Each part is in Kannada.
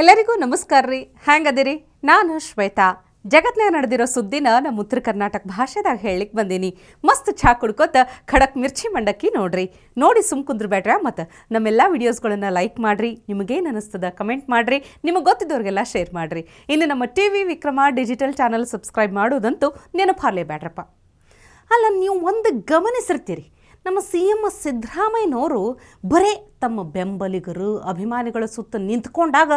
ಎಲ್ಲರಿಗೂ ನಮಸ್ಕಾರ ರೀ. ಹ್ಯಾಂಗದಿರಿ? ನಾನು ಶ್ವೇತಾ. ಜಗತ್ನಾಗ ನಡೆದಿರೋ ಸುದ್ದಿನ ನಮ್ಮ ಉತ್ತರ ಕರ್ನಾಟಕ ಭಾಷೆದಾಗ ಹೇಳಲಿಕ್ಕೆ ಬಂದೀನಿ. ಮಸ್ತ್ ಚಹಾ ಕುಡ್ಕೋತ ಖಡಕ್ ಮಿರ್ಚಿ ಮಂಡಕ್ಕಿ ನೋಡ್ರಿ. ನೋಡಿ ಸುಮ್ ಕುಂದ್ರ ಬೇಡ್ರ ಮತ್ತು ನಮ್ಮೆಲ್ಲ ವಿಡಿಯೋಸ್ಗಳನ್ನು ಲೈಕ್ ಮಾಡ್ರಿ. ನಿಮಗೇನು ಅನಿಸ್ತದ ಕಮೆಂಟ್ ಮಾಡ್ರಿ. ನಿಮಗೆ ಗೊತ್ತಿದ್ದವ್ರಿಗೆಲ್ಲ ಶೇರ್ ಮಾಡಿರಿ. ಇನ್ನು ನಮ್ಮ T V Vikrama digital channel subscribe ಮಾಡೋದಂತೂ ನೆನಪಾರ್ಲೇ ಬೇಡ್ರಪ್ಪ ಅಲ್ಲ ನೀವು ಒಂದು ಗಮನಿಸಿರ್ತೀರಿ. ನಮ್ಮ ಸಿ ಎಂ ಸಿದ್ದರಾಮಯ್ಯನವರು ಬರೇ ತಮ್ಮ ಬೆಂಬಲಿಗರು, ಅಭಿಮಾನಿಗಳ ಸುತ್ತ ನಿಂತ್ಕೊಂಡಾಗ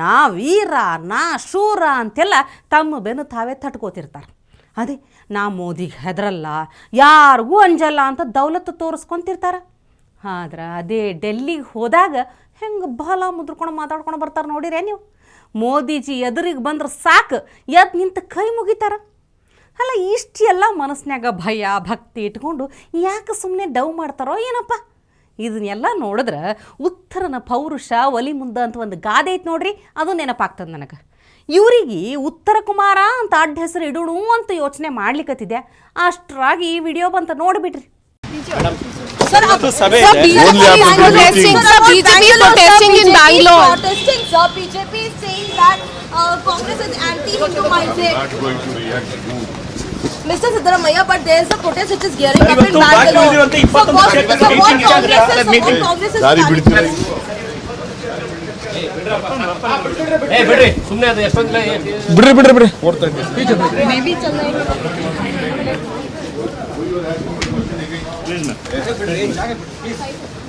ನಾ ವೀರ, ನಾ ಶೂರ ಅಂತೆಲ್ಲ ತಮ್ಮ ಬೆನ್ನು ತಾವೇ ತಟ್ಕೋತಿರ್ತಾರೆ. ಅದೇ, ನಾ ಮೋದಿಗೆ ಹೆದರಲ್ಲ, ಯಾರಿಗೂ ಅಂಜಲ್ಲ ಅಂತ ದೌಲತ್ತು ತೋರಿಸ್ಕೊಂತಿರ್ತಾರೆ. ಆದ್ರೆ ಅದೇ ಡೆಲ್ಲಿಗೆ ಹೋದಾಗ ಹೆಂಗೆ ಬಹಳ ಮುದ್ರಕೊಂಡು ಮಾತಾಡ್ಕೊಂಡು ಬರ್ತಾರೆ ನೋಡಿರೇ ನೀವು. ಮೋದಿಜಿ ಎದುರಿಗೆ ಬಂದ್ರೆ ಸಾಕು ಎದ್ದು ನಿಂತು ಕೈ ಮುಗಿತಾರ. ಅಲ್ಲ ಇಷ್ಟೆಲ್ಲ ಮನಸ್ನ್ಯಾಗ ಭಯ ಭಕ್ತಿ ಇಟ್ಕೊಂಡು ಯಾಕೆ ಸುಮ್ಮನೆ ಡವ್ ಮಾಡ್ತಾರೋ ಏನಪ್ಪ? ಇದನ್ನೆಲ್ಲ ನೋಡಿದ್ರೆ ಉತ್ತರನ ಪೌರುಷ ಒಲಿ ಮುಂದ ಅಂತ ಒಂದು ಗಾದೆ ಐತೆ ನೋಡ್ರಿ ಅದು ನೆನಪಾಗ್ತದೆ ನನಗೆ. ಇವರಿಗೆ ಉತ್ತರ ಕುಮಾರ ಅಂತ ಅಡ್ಡ ಹೆಸರು ಇಡೋಣ ಅಂತ ಯೋಚನೆ ಮಾಡ್ಲಿಕ್ಕತ್ತಿದೆ ಅಷ್ಟರಾಗಿ ಈ ವಿಡಿಯೋ ಬಂತ ನೋಡಿಬಿಟ್ರಿ Sir, Mr. Siddaramaiah, but there is a protest which is gearing up in Bangalore. So what, so what Congress is, so what Congress is planning? ಏ ಬಿಡ್ರಿ ಸುಮ್ಮನೆ ಅದು ಎಷ್ಟೊಂದು ಬಿಡ್ರಿ ಬಿಡ್ರಿ ಬಿಡ್ರಿ ಓಡ್ತಾ ಇದ್ದೀನಿ ಮೇ ಬಿ ಚೆನ್ನಾಗಿ ಪ್ಲೀಸ್ ಮ್ಯಾಮ್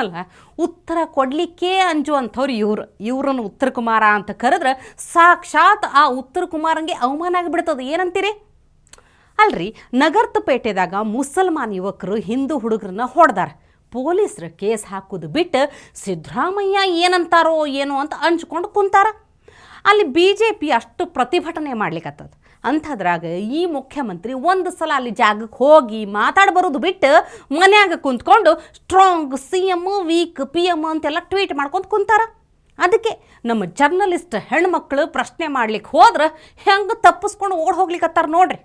ಅಲ್ಲ, ಉತ್ತರ ಕೊಡಲಿಕ್ಕೆ ಅಂಜುವಂಥವ್ರು ಇವ್ರು. ಇವ್ರನ್ನ ಉತ್ತರ ಕುಮಾರ ಅಂತ ಕರೆದ್ರೆ ಸಾಕ್ಷಾತ್ ಆ ಉತ್ತರ ಕುಮಾರಂಗೆ ಅವಮಾನ ಆಗಿಬಿಡ್ತದೆ. ಏನಂತೀರಿ? ಅಲ್ರಿ, ನಗರ್ತಪೇಟೆದಾಗ ಮುಸಲ್ಮಾನ್ ಯುವಕರು ಹಿಂದೂ ಹುಡುಗರನ್ನ ಹೊಡೆದಾರ. ಪೊಲೀಸರು ಕೇಸ್ ಹಾಕೋದು ಬಿಟ್ಟು ಸಿದ್ದರಾಮಯ್ಯ ಏನಂತಾರೋ ಏನೋ ಅಂತ ಅಂಚ್ಕೊಂಡು ಕುಂತಾರ. ಅಲ್ಲಿ ಬಿ ಜೆ ಪಿ ಅಷ್ಟು ಪ್ರತಿಭಟನೆ ಮಾಡ್ಲಿಕ್ಕತ್ತದ ಅಂಥದ್ರಾಗ ಈ ಮುಖ್ಯಮಂತ್ರಿ ಒಂದು ಸಲ ಅಲ್ಲಿ ಜಾಗಕ್ಕೆ ಹೋಗಿ ಮಾತಾಡಿ ಬರೋದು ಬಿಟ್ಟು ಮನ್ಯಾಗ ಕುಂತ್ಕೊಂಡು strong C M weak P M ಅಂತೆಲ್ಲ ಟ್ವೀಟ್ ಮಾಡ್ಕೊಂಡು ಕುಂತಾರ. ಅದಕ್ಕೆ ನಮ್ಮ ಜರ್ನಲಿಸ್ಟ್ ಹೆಣ್ಮಕ್ಳು ಪ್ರಶ್ನೆ ಮಾಡ್ಲಿಕ್ಕೆ ಹೋದ್ರೆ ಹೆಂಗೆ ತಪ್ಪಿಸ್ಕೊಂಡು ಓಡ್ ಹೋಗ್ಲಿಕ್ಕತ್ತಾರ ನೋಡ್ರಿ.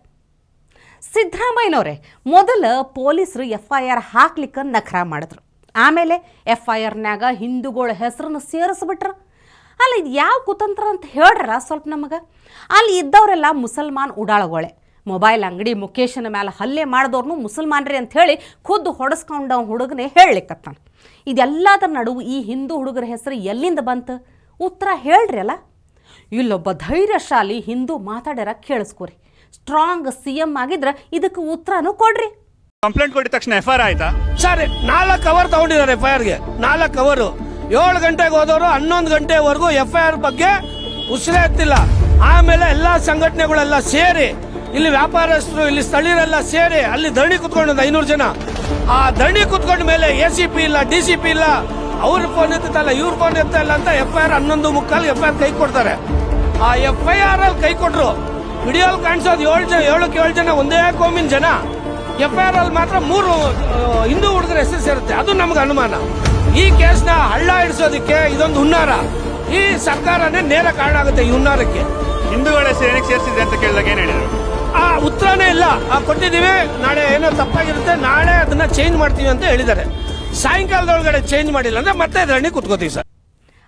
ಸಿದ್ದರಾಮಯ್ಯನವರೇ ಮೊದಲು ಪೊಲೀಸರು ಎಫ್ ಐ ಆರ್ ಹಾಕ್ಲಿಕ್ಕೆ ನಖರ ಮಾಡಿದ್ರು. ಆಮೇಲೆ ಎಫ್ ಐ ಆರ್ನ್ಯಾಗ ಹಿಂದೂಗಳ ಹೆಸರನ್ನು ಸೇರಿಸ್ಬಿಟ್ರು. ಅಲ್ಲ ಇದು ಯಾವ ಕುತಂತ್ರ ಅಂತ ಹೇಳ್ರ ಸ್ವಲ್ಪ ನಮಗೆ? ಅಲ್ಲಿ ಇದ್ದವರೆಲ್ಲ ಮುಸಲ್ಮಾನ್ ಉಡಾಳಗೊಳೆ. ಮೊಬೈಲ್ ಅಂಗಡಿ ಮುಖೇಶನ ಮೇಲೆ ಹಲ್ಲೆ ಮಾಡಿದವ್ರನ್ನೂ ಅಂತ ಹೇಳಿ ಖುದ್ದು ಹೊಡೆಸ್ಕೊಂಡ ಹುಡುಗನೇ ಹೇಳಲಿಕ್ಕತ್ತಾನ ಇದೆಲ್ಲದರ ನಡುವು ಈ ಹಿಂದೂ ಹುಡುಗರ ಹೆಸರು ಎಲ್ಲಿಂದ ಬಂತು? ಉತ್ತರ ಹೇಳ್ರಿ ಅಲ್ಲ. ಇಲ್ಲೊಬ್ಬ ಧೈರ್ಯಶಾಲಿ ಹಿಂದೂ ಮಾತಾಡ್ಯಾರ ಕೇಳಿಸ್ಕೊರಿ. ಸ್ಟ್ರಾಂಗ್ ಸಿ ಎಂ ಆಗಿದ್ರೆ ಇದಕ್ಕೆ ಉತ್ತರನೂ ಕೊಡ್ರಿ. ಕಂಪ್ಲೇಂಟ್ ಕೊಟ್ಟಿದ ತಕ್ಷಣ ಎಫ್ ಆರ್ ಆಯ್ತಾ? ಸರಿ, ನಾಲ್ಕು ಅವರ್ ತಗೊಂಡಿದ್ದಾರೆ ಎಫ್ ಐ ಆರ್ಗೆ ನಾಲ್ಕು ಅವರು ಏಳು ಗಂಟೆಗೆ ಹೋದವರು ಹನ್ನೊಂದು ಗಂಟೆವರೆಗೂ ಎಫ್ ಐ ಆರ್ ಬಗ್ಗೆ ಉಸಿರೇ ಎತ್ತಿಲ್ಲ. ಆಮೇಲೆ ಎಲ್ಲ ಸಂಘಟನೆಗಳೆಲ್ಲ ಸೇರಿ, ಇಲ್ಲಿ ವ್ಯಾಪಾರಸ್ಥರು, ಇಲ್ಲಿ ಸ್ಥಳೀಯರೆಲ್ಲ ಸೇರಿ, ಅಲ್ಲಿ ಧರಣಿ ಕುತ್ಕೊಂಡು ಐನೂರು ಜನ. ಆ ಧರಣಿ ಕುತ್ಕೊಂಡ ಮೇಲೆ ಎ ಸಿ ಪಿ ಇಲ್ಲ, ಡಿ ಸಿ ಪಿ ಇಲ್ಲ, ಅವ್ರ ಫೋನ್ ಎತ್ತಲ್ಲ ಇವ್ರ ಫೋನ್ ಎತ್ತಲ್ಲ ಅಂತ ಎಫ್ ಐ ಆರ್ ಹನ್ನೊಂದು ಮುಕ್ಕಾಲು ಎಫ್ ಐ ಆರ್ ಕೈ ಕೊಡ್ತಾರೆ. ಆ ಎಫ್ ಐ ಆರ್ ಅಲ್ಲಿ ಕೈ ಕೊಟ್ರು. ವಿಡಿಯೋಲ್ ಕಾಣಿಸೋದು ಏಳು ಜನ ಏಳಕ್ಕೆ ಏಳು ಜನ, ಒಂದೇ ಕೋಮಿನ ಜನ. ಎಫ್ ಐ ಆರ್ ಅಲ್ಲಿ ಮಾತ್ರ ಮೂರು ಹಿಂದೂ ಹುಡುಗರ ಹೆಸರು ಸೇರುತ್ತೆ. ಅದು ನಮ್ಗೆ ಅನುಮಾನ. ಈ ಕೇಸ್ನ ಹಳ್ಳ ಹಿಡಿಸೋದಕ್ಕೆ ಇದೊಂದು ಹುನ್ನಾರ. ಈ ಸರ್ಕಾರನೇ ನೇರ ಕಾರಣ ಆಗುತ್ತೆ ಈ ಹುನ್ನಾರಕ್ಕೆ. ಹಿಂದೂಗಳ ಏನಕ್ಕೆ ಸೇರಿಸಿದ್ರೆ ಅಂತ ಕೇಳಿದಾಗ ಏನ್ ಹೇಳಿದ್ರು? ಆ ಉತ್ತರನೇ ಇಲ್ಲ. ಆ ಕೊಟ್ಟಿದ್ದೀವಿ ನಾಳೆ ಏನೋ ತಪ್ಪಾಗಿರುತ್ತೆ ನಾಳೆ ಅದನ್ನ ಚೇಂಜ್ ಮಾಡ್ತೀವಿ ಅಂತ ಹೇಳಿದ್ದಾರೆ. ಸಾಯಂಕಾಲದೊಳಗಡೆ ಚೇಂಜ್ ಮಾಡಿಲ್ಲ ಅಂದ್ರೆ ಮತ್ತೆ ಧರಣಿ ಕುತ್ಕೋತೀವಿ ಸರ್.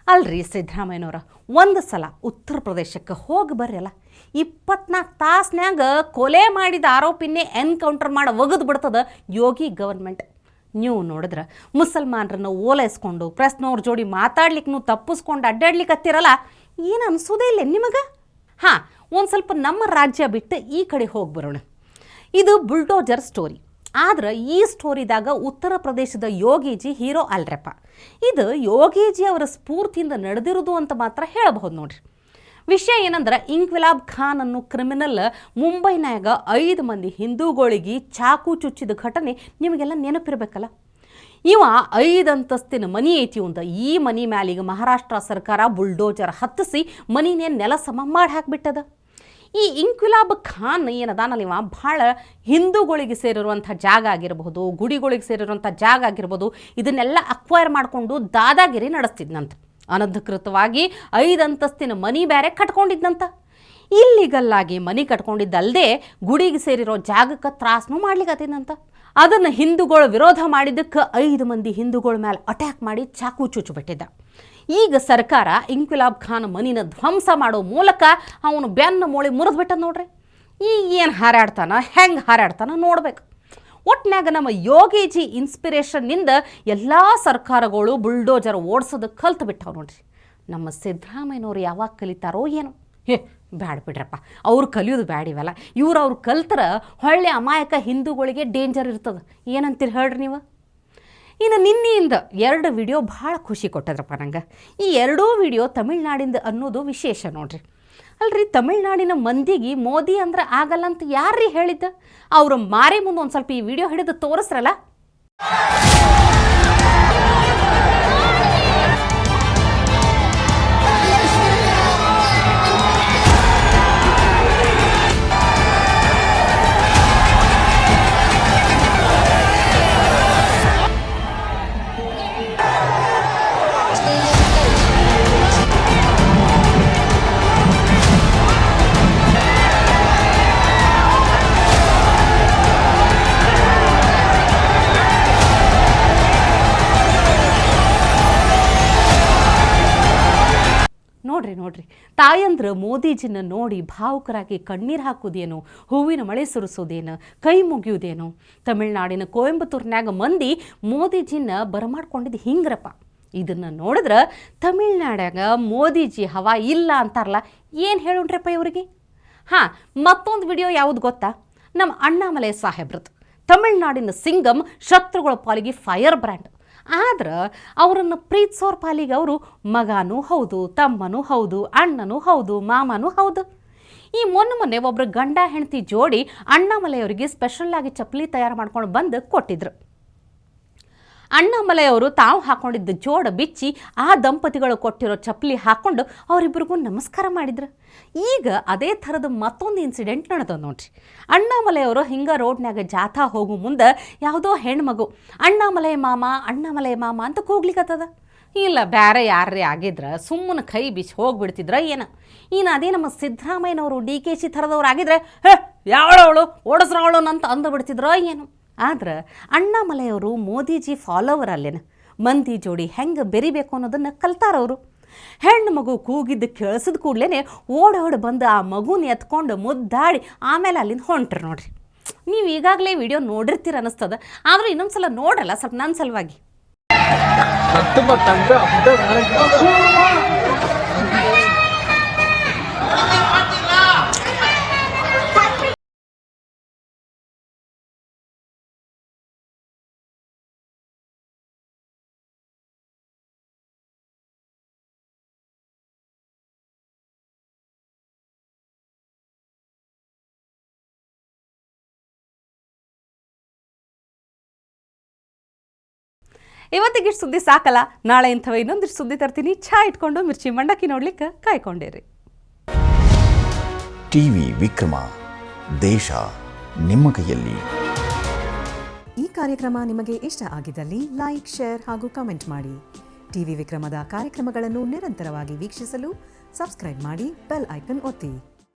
ಅಲ್ರಿ ಸಿದ್ದರಾಮಯ್ಯನವ್ರ ಒಂದು ಸಲ ಉತ್ತರ ಪ್ರದೇಶಕ್ಕೆ ಹೋಗಿ ಬರ್ರಲ್ಲ ಇಪ್ಪತ್ನಾಲ್ಕು ತಾಸ್ನ್ಯಾಗ ಕೊಲೆ ಮಾಡಿದ ಆರೋಪಿನೇ ಎನ್ಕೌಂಟರ್ ಮಾಡಿ ಒಗದು ಬಿಡ್ತದ ಯೋಗಿ ಗವರ್ಮೆಂಟ್ ನೀವು ನೋಡಿದ್ರೆ ಮುಸಲ್ಮಾನರನ್ನು ಓಲೈಸ್ಕೊಂಡು ಪ್ರೆಸ್ನವ್ರ ಜೋಡಿ ಮಾತಾಡ್ಲಿಕ್ಕೂ ತಪ್ಪಿಸ್ಕೊಂಡು ಅಡ್ಡಾಡ್ಲಿಕ್ಕತ್ತಿರಲ್ಲ ಏನು ಅನಿಸೋದೇ ಇಲ್ಲ ನಿಮಗೆ? ಹಾಂ, ಒಂದು ಸ್ವಲ್ಪ ನಮ್ಮ ರಾಜ್ಯ ಬಿಟ್ಟು ಈ ಕಡೆ ಹೋಗಿ ಬರೋಣ. ಇದು ಬುಲ್ಡೋಜರ್ ಸ್ಟೋರಿ. ಆದ್ರೆ ಈ ಸ್ಟೋರಿದಾಗ ಉತ್ತರ ಪ್ರದೇಶದ ಯೋಗೀಜಿ ಹೀರೋ ಅಲ್ರಪ್ಪ. ಇದು ಯೋಗೀಜಿ ಅವರ ಸ್ಫೂರ್ತಿಯಿಂದ ನಡೆದಿರೋದು ಅಂತ ಮಾತ್ರ ಹೇಳಬಹುದು ನೋಡ್ರಿ. ವಿಷಯ ಏನಂದ್ರೆ ಇಂಕ್ವಿಲಾಬ್ ಖಾನ್ ಅನ್ನೋ ಕ್ರಿಮಿನಲ್ ಮುಂಬೈನಾಗ ಐದು ಮಂದಿ ಹಿಂದೂಗಳಿಗೆ ಚಾಕು ಚುಚ್ಚಿದ ಘಟನೆ ನಿಮಗೆಲ್ಲ ನೆನಪಿರ್ಬೇಕಲ್ಲ? ಇವ ಐದು ಅಂತಸ್ತಿನ ಮನಿ ಐತಿ ಒಂದು ಈ ಮನಿ ಮ್ಯಾಲಿಗ ಮಹಾರಾಷ್ಟ್ರ ಸರ್ಕಾರ ಬುಲ್ಡೋಜರ್ ಹತ್ತಿಸಿ ಮನಿನೇ ನೆಲ ಸಮ ಮಾಡಿ ಹಾಕ್ಬಿಟ್ಟದ ಈ ಇಂಕ್ವಿಲಾಬ್ ಖಾನ್ ಏನದಾನಲ್ಲ ಇವ? ಭಾಳ ಹಿಂದೂಗಳಿಗೆ ಸೇರಿರುವಂಥ ಜಾಗ ಆಗಿರಬಹುದು ಗುಡಿಗಳಿಗೆ ಸೇರಿರುವಂಥ ಜಾಗ ಆಗಿರ್ಬೋದು, ಇದನ್ನೆಲ್ಲ ಅಕ್ವೈರ್ ಮಾಡಿಕೊಂಡು ದಾದಾಗಿರಿ ನಡೆಸ್ತಿದ್ನಂತ. ಅನಧಿಕೃತವಾಗಿ ಐದು ಅಂತಸ್ತಿನ ಮನಿ ಬೇರೆ ಕಟ್ಕೊಂಡಿದ್ನಂತ. ಇಲ್ಲಿಗಲ್ಲಾಗಿ ಮನಿ ಕಟ್ಕೊಂಡಿದ್ದಲ್ಲದೆ ಗುಡಿಗೆ ಸೇರಿರೋ ಜಾಗಕ್ಕೆ ತ್ರಾಸನೂ ಮಾಡ್ಲಿಕ್ಕತ್ತಿದ್ದಂತ ಅದನ್ನು ಹಿಂದೂಗಳು ವಿರೋಧ ಮಾಡಿದ್ದಕ್ಕೆ ಐದು ಮಂದಿ ಹಿಂದೂಗಳ ಮೇಲೆ ಅಟ್ಯಾಕ್ ಮಾಡಿ ಚಾಕು ಚುಚ್ಚುಬಿಟ್ಟಿದ್ದ ಈಗ ಸರ್ಕಾರ ಇಂಕ್ವಿಲಾಬ್ ಖಾನ್ ಮನಿನ ಧ್ವಂಸ ಮಾಡೋ ಮೂಲಕ ಅವನು ಬೆನ್ನು ಮೂಳೆ ಮುರಿದ್ಬಿಟ್ಟ ನೋಡ್ರಿ. ಈಗ ಏನು ಹಾರಾಡ್ತಾನ, ಹೆಂಗೆ ಹಾರಾಡ್ತಾನ ನೋಡ್ಬೇಕು. ಒಟ್ನ್ಯಾಗ ನಮ್ಮ ಯೋಗೀಜಿ ಇನ್ಸ್ಪಿರೇಷನ್ನಿಂದ ಎಲ್ಲ ಸರ್ಕಾರಗಳು ಬುಲ್ಡೋಜರ್ ಓಡಿಸೋದು ಕಲ್ತು ಬಿಟ್ಟಾವೆ ನೋಡ್ರಿ. ನಮ್ಮ ಸಿದ್ದರಾಮಯ್ಯನವ್ರು ಯಾವಾಗ ಕಲಿತಾರೋ ಏನೋ. ಹೇ, ಬ್ಯಾಡ ಬಿಡ್ರಪ್ಪ. ಅವ್ರು ಕಲಿಯೋದು ಬ್ಯಾಡ ಇವೆಲ್ಲ. ಇವ್ರು ಅವ್ರು ಕಲ್ತರ ಹೊಳ್ಳೆ ಅಮಾಯಕ ಹಿಂದೂಗಳಿಗೆ ಡೇಂಜರ್ ಇರ್ತದೆ. ಏನಂತೀರಿ ಹೇಳ್ರಿ ನೀವು? ಇನ್ನು ನಿನ್ನೆಯಿಂದ ಎರಡು ವಿಡಿಯೋ ಭಾಳ ಖುಷಿ ಕೊಟ್ಟದ್ರಪ್ಪ ನಂಗೆ. ಈ ಎರಡೂ ವಿಡಿಯೋ ತಮಿಳ್ನಾಡಿಂದ ಅನ್ನೋದು ವಿಶೇಷ ನೋಡ್ರಿ. ಅಲ್ರಿ, ತಮಿಳ್ನಾಡಿನ ಮಂದಿಗೆ ಮೋದಿ ಅಂದ್ರೆ ಆಗಲ್ಲ ಅಂತ ಯಾರ್ರೀ ಹೇಳಿದ್ದ? ಅವ್ರ ಮಾರಿ ಮುಂದೆ ಒಂದು ಸ್ವಲ್ಪ ಈ ವಿಡಿಯೋ ಹಿಡಿದು ತೋರಿಸ್ರಲ್ಲ? ನೋಡ್ರಿ ತಾಯಂದ್ರ ಮೋದಿಜಿನ ನೋಡಿ ಭಾವುಕರಾಗಿ ಕಣ್ಣೀರು ಹಾಕೋದೇನು ಹೂವಿನ ಮಳೆ ಸುರಿಸೋದೇನು ಕೈ ಮುಗಿಯೋದೇನು ತಮಿಳುನಾಡಿನ ಕೋಯಂಬತ್ತೂರಿನಾಗ ಮಂದಿ ಮೋದಿಜಿನ ಬರಮಾಡ್ಕೊಂಡಿದ್ದು ಹಿಂಗ್ರಪ್ಪ. ಇದನ್ನು ನೋಡಿದ್ರೆ ತಮಿಳ್ನಾಡ್ಯಾಗ ಮೋದಿಜಿ ಹವಾ ಇಲ್ಲ ಅಂತಾರಲ್ಲ, ಏನು ಹೇಳೋಣ್ರಪ್ಪ ಇವರಿಗೆ? ಹಾಂ, ಮತ್ತೊಂದು ವಿಡಿಯೋ ಯಾವುದು ಗೊತ್ತಾ? ನಮ್ಮ ಅಣ್ಣಾಮಲೆ ಸಾಹೇಬ್ರದ್ದು ತಮಿಳ್ನಾಡಿನ ಸಿಂಗಮ್ ಶತ್ರುಗಳ ಪಾಲಿಗೆ ಫೈರ್ ಬ್ರ್ಯಾಂಡ್. ಆದ್ರೆ ಅವರನ್ನು ಪ್ರೀತಿಸೋರ್ ಪಾಲಿಗೆ ಅವರು ಮಗನೂ ಹೌದು, ತಮ್ಮನೂ ಹೌದು, ಅಣ್ಣನೂ ಹೌದು, ಮಾಮನೂ ಹೌದು. ಈ ಮೊನ್ನೆ ಮೊನ್ನೆ ಒಬ್ಬರು ಗಂಡ ಹೆಂಡತಿ ಜೋಡಿ ಅಣ್ಣಾಮಲೆಯವರಿಗೆ ಸ್ಪೆಷಲ್ಲಾಗಿ ಚಪ್ಪಲಿ ತಯಾರು ಮಾಡ್ಕೊಂಡು ಬಂದು ಕೊಟ್ಟಿದ್ರು. ಅಣ್ಣಾಮಲೆಯವರು ತಾವು ಹಾಕೊಂಡಿದ್ದ ಜೋಡ ಬಿಚ್ಚಿ ಆ ದಂಪತಿಗಳು ಕೊಟ್ಟಿರೋ ಚಪ್ಪಲಿ ಹಾಕೊಂಡು ಅವರಿಬ್ಬರಿಗೂ ನಮಸ್ಕಾರ ಮಾಡಿದ್ರು. ಈಗ ಅದೇ ಥರದ ಮತ್ತೊಂದು ಇನ್ಸಿಡೆಂಟ್ ನಡೆದ ನೋಡ್ರಿ. ಅಣ್ಣಾಮಲೆಯವರು ಹಿಂಗೆ ರೋಡ್ನ್ಯಾಗ ಜಾಥಾ ಹೋಗು ಮುಂದೆ ಯಾವುದೋ ಹೆಣ್ಮಗು, ಅಣ್ಣಾಮಲೈ ಮಾಮ ಅಣ್ಣಾಮಲೈ ಮಾಮ ಅಂತ ಕೂಗ್ಲಿಕ್ಕತ್ತದ ಇಲ್ಲ ಬೇರೆ ಯಾರೇ ಆಗಿದ್ರೆ, ಸುಮ್ಮನೆ ಕೈ ಬಿಚ್ಚಿ ಹೋಗ್ಬಿಡ್ತಿದ್ರ ಏನು? ಇನ್ನು ಅದೇ ನಮ್ಮ ಸಿದ್ದರಾಮಯ್ಯನವರು ಡಿ ಕೆ ಸಿ ಥರದವ್ರು ಆಗಿದ್ರೆ ಹೇ ಯಾವಳವಳು ಓಡಿಸ್ರವಳು ಅಂತ ಅಂದು ಬಿಡ್ತಿದ್ರೋ ಏನು? ಆದ್ರೆ ಅಣ್ಣಾಮಲೆಯವರು ಮೋದಿಜಿ ಫಾಲೋವರ್ ಅಲ್ಲೇನ? ಮಂದಿ ಜೋಡಿ ಹೆಂಗೆ ಬೆರಿಬೇಕು ಅನ್ನೋದನ್ನು ಕಲ್ತಾರವರು ಹೆಣ್ಣು ಮಗು ಕೂಗಿದ್ದು ಕೇಳಿಸಿದ ಕೂಡಲೇ ಓಡೋಡಿ ಬಂದು ಆ ಮಗುನ ಎತ್ಕೊಂಡು ಮುದ್ದಾಡಿ ಆಮೇಲೆ ಅಲ್ಲಿಂದ ಹೊಂಟ್ರಿ ನೋಡ್ರಿ. ನೀವು ಈಗಾಗಲೇ ವಿಡಿಯೋ ನೋಡಿರ್ತೀರ ಅನ್ನಿಸ್ತದ, ಆದರೂ ಇನ್ನೊಂದು ಸಲ ನೋಡಲ್ಲ ಸ್ವಲ್ಪ ನನ್ನ ಸಲುವಾಗಿ. ಇವತ್ತಿಗೆ ಇಷ್ಟು ಸುದ್ದಿ ಸಾಕಲ್ಲ ನಾಳೆ ಇಂಥವ ಇನ್ನೊಂದಿಷ್ಟು ಸುದ್ದಿ ತರ್ತೀನಿ. ಚಾ ಇಟ್ಕೊಂಡು ಮಿರ್ಚಿ ಮಂಡಕ್ಕಿ ನೋಡ್ಲಿಕ್ಕೆ ಕಾಯ್ಕೊಂಡಿರಿ. ಟಿವಿ ವಿಕ್ರಮ ದೇಶ ನಿಮ್ಮ ಕೈಯಲ್ಲಿ. ಈ ಕಾರ್ಯಕ್ರಮ ನಿಮಗೆ ಇಷ್ಟ ಆಗಿದ್ದಲ್ಲಿ ಲೈಕ್ ಶೇರ್ ಹಾಗೂ ಕಮೆಂಟ್ ಮಾಡಿ. ಟಿವಿ ವಿಕ್ರಮದ ಕಾರ್ಯಕ್ರಮಗಳನ್ನು ನಿರಂತರವಾಗಿ ವೀಕ್ಷಿಸಲು ಸಬ್ಸ್ಕ್ರೈಬ್ ಮಾಡಿ ಬೆಲ್ ಐಕನ್ ಒತ್ತಿ.